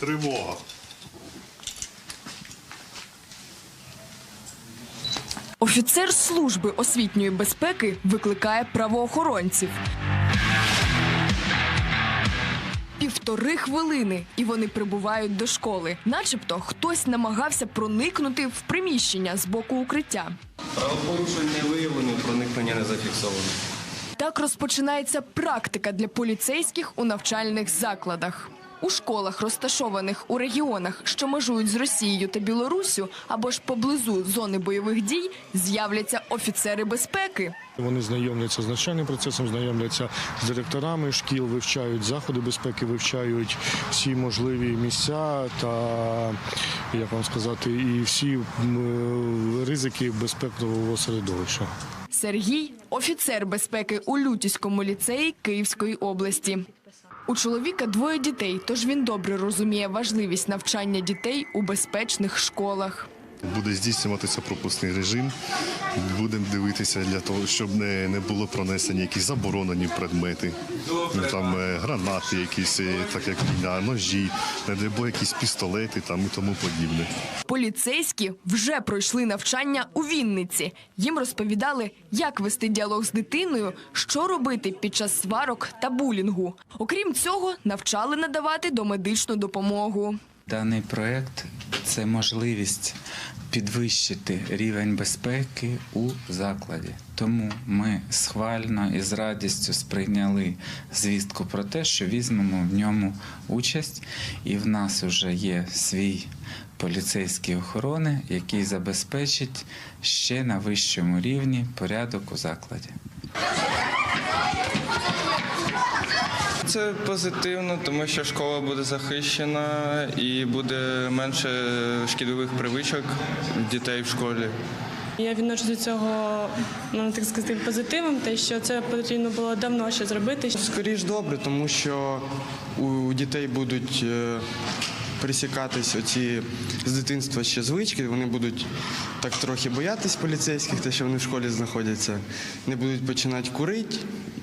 Тривога. Офіцер служби освітньої безпеки викликає правоохоронців. Півтори хвилини, і вони прибувають до школи. Начебто хтось намагався проникнути в приміщення з боку укриття. Правопорушень не виявлено, проникнення не зафіксовано. Так розпочинається практика для поліцейських у навчальних закладах. У школах, розташованих у регіонах, що межують з Росією та Білоруссю, або ж поблизу зони бойових дій, з'являться офіцери безпеки. Вони знайомляться з навчальним процесом, знайомляться з директорами шкіл, вивчають заходи безпеки, вивчають всі можливі місця та як вам сказати, і всі ризики безпекового середовища. Сергій офіцер безпеки у Лютіському ліцеї Київської області. У чоловіка двоє дітей, тож він добре розуміє важливість навчання дітей у безпечних школах. Буде здійснюватися пропускний режим. Будемо дивитися для того, щоб не, не було пронесені якісь заборонені предмети. Ну, там е, гранати, якісь, е, так як війна, ножі, не дай якісь пістолети там і тому подібне. Поліцейські вже пройшли навчання у Вінниці. Їм розповідали, як вести діалог з дитиною, що робити під час сварок та булінгу. Окрім цього, навчали надавати домедичну допомогу. Даний проект це можливість підвищити рівень безпеки у закладі. Тому ми схвально і з радістю сприйняли звістку про те, що візьмемо в ньому участь, і в нас вже є свій поліцейський охорони, який забезпечить ще на вищому рівні порядок у закладі. Це позитивно, тому що школа буде захищена і буде менше шкідливих привичок дітей в школі. Я відношу до цього, можна так сказати, позитивом, те, що це потрібно було давно ще зробити. Скоріш добре, тому що у дітей будуть е, присікатись оці з дитинства ще звички. Вони будуть так трохи боятись поліцейських, те, що вони в школі знаходяться, не будуть починати курити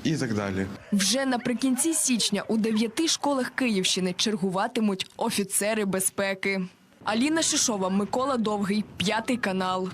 і так далі. Вже наприкінці січня у дев'яти школах Київщини чергуватимуть офіцери безпеки. Аліна Шишова, Микола Довгий, п'ятий канал.